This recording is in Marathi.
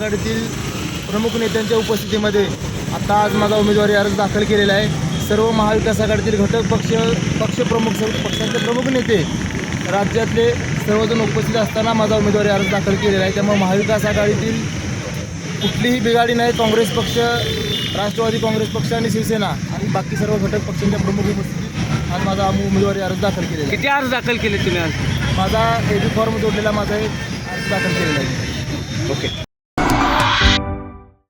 आघाडीतील प्रमुख नेत्यांच्या उपस्थितीमध्ये आता आज माझा उमेदवारी अर्ज दाखल केलेला आहे. सर्व महाविकास आघाडीतील घटक पक्ष पक्षप्रमुख सर्व पक्षांचे प्रमुख नेते राज्यातले सर्वजण उपस्थित असताना माझा उमेदवारी अर्ज दाखल केलेला आहे. त्यामुळे महाविकास आघाडीतील कुठलीही बिघाडी नाही काँग्रेस पक्ष राष्ट्रवादी काँग्रेस पक्ष आणि शिवसेना आणि बाकी सर्व घटक पक्षांच्या प्रमुख उपस्थितीत आज माझा उमेदवारी अर्ज दाखल केलेला आहे. किती अर्ज दाखल केले तुम्ही आज? माझा एबी फॉर्म जोडलेला माझा एक अर्ज दाखल केलेला आहे. ओके.